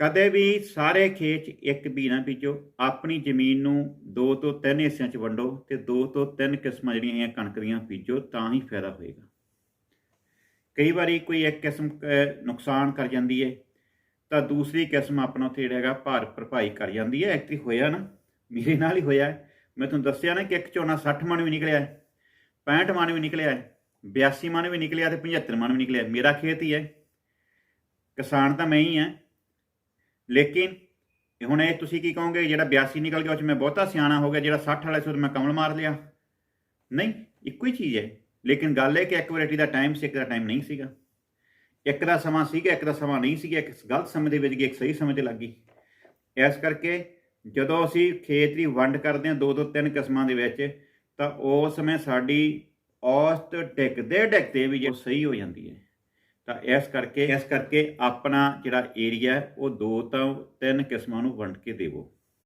ਕਦੇ ਵੀ ਸਾਰੇ ਖੇਤ 'ਚ ਇੱਕ ਬੀ ਨਾ ਬੀਜੋ, ਆਪਣੀ ਜ਼ਮੀਨ ਨੂੰ ਦੋ ਤੋਂ ਤਿੰਨ ਹਿੱਸਿਆਂ 'ਚ ਵੰਡੋ ਤੇ ਦੋ ਤੋਂ ਤਿੰਨ ਕਿਸਮਾਂ ਜਿਹੜੀਆਂ ਇਹ ਕਣਕ ਦੀਆਂ ਬੀਜੋ ਤਾਂ ਹੀ ਫਾਇਦਾ ਹੋਏਗਾ। ਕਈ ਵਾਰੀ ਕੋਈ ਇੱਕ ਕਿਸਮ ਨੁਕਸਾਨ ਕਰ ਜਾਂਦੀ ਹੈ ਤਾਂ ਦੂਸਰੀ ਕਿਸਮ ਆਪਣਾ ਉੱਥੇ ਜਿਹੜਾ ਹੈਗਾ ਭਾਰ ਭਰਪਾਈ ਕਰ ਜਾਂਦੀ ਹੈ ਐਕਚੁਅਲੀ ਹੋਇਆ ਨਾ, ਮੇਰੇ ਨਾਲ ਹੀ ਹੋਇਆ ਮੈਂ ਤੁਹਾਨੂੰ ਦੱਸਿਆ ਨਾ ਕਿ ਇੱਕ ਝੋਨਾ 60 ਮਣ ਵੀ ਨਿਕਲਿਆ ਹੈ 65 ਮਣ ਵੀ ਨਿਕਲਿਆ ਹੈ 82 ਮਣ ਵੀ ਨਿਕਲਿਆ ਤੇ 75 ਮਣ ਵੀ ਨਿਕਲਿਆ। ਮੇਰਾ ਖੇਤ ਹੀ ਹੈ ਕਿਸਾਨ ਤਾਂ ਮੈਂ ਹੀ ਹਾਂ ਲੇਕਿਨ ਹੁਣ ਇਹ ਤੁਸੀਂ ਕੀ ਕਹੋਗੇ, ਜਿਹੜਾ 82 ਨਿਕਲ ਗਿਆ, ਉਹ ਚ ਮੈਂ ਬਹੁਤਾ ਸਿਆਣਾ ਹੋ ਗਿਆ, ਜਿਹੜਾ 60 ਵਾਲੇ ਸੁਰ ਮੈਂ ਕਮਲ ਮਾਰ ਲਿਆ। ਨਹੀਂ, ਇੱਕੋ ਹੀ ਚੀਜ਼ ਹੈ। ਲੇਕਿਨ ਗੱਲ ਇਹ ਕਿ ਇੱਕ ਵੈਰਾਈਟੀ ਦਾ ਟਾਈਮ ਸੀ, ਇੱਕ ਦਾ ਟਾਈਮ ਨਹੀਂ ਸੀਗਾ। ਇੱਕ ਦਾ ਸਮਾਂ ਸੀਗਾ, ਇੱਕ ਦਾ ਸਮਾਂ ਨਹੀਂ ਸੀਗਾ, ਇੱਕ ਗਲਤ ਸਮੇਂ ਦੇ ਵਿੱਚ ਗਈ, ਇੱਕ ਸਹੀ ਸਮੇਂ ਤੇ ਲੱਗ ਗਈ। ਇਸ ਕਰਕੇ ਜਦੋਂ ਅਸੀਂ ਖੇਤ ਦੀ ਵੰਡ ਕਰਦੇ ਹਾਂ ਦੋ ਦੋ ਤਿੰਨ ਕਿਸਮਾਂ ਦੇ ਵਿੱਚ, ਤਾਂ ਉਸ ਸਮੇਂ ਸਾਡੀ ਔਸਤ ਡਿੱਗਦੇ ਡਿੱਗਦੇ ਵੀ ਜੇ ਸਹੀ ਹੋ ਜਾਂਦੀ ਹੈ। ਤਾਂ ਇਸ ਕਰਕੇ ਇਸ ਕਰਕੇ ਆਪਣਾ ਜਿਹੜਾ ਏਰੀਆ ਉਹ ਦੋ ਤੋਂ ਤਿੰਨ ਕਿਸਮਾਂ ਨੂੰ ਵੰਡ ਕੇ ਦੇਵੋ।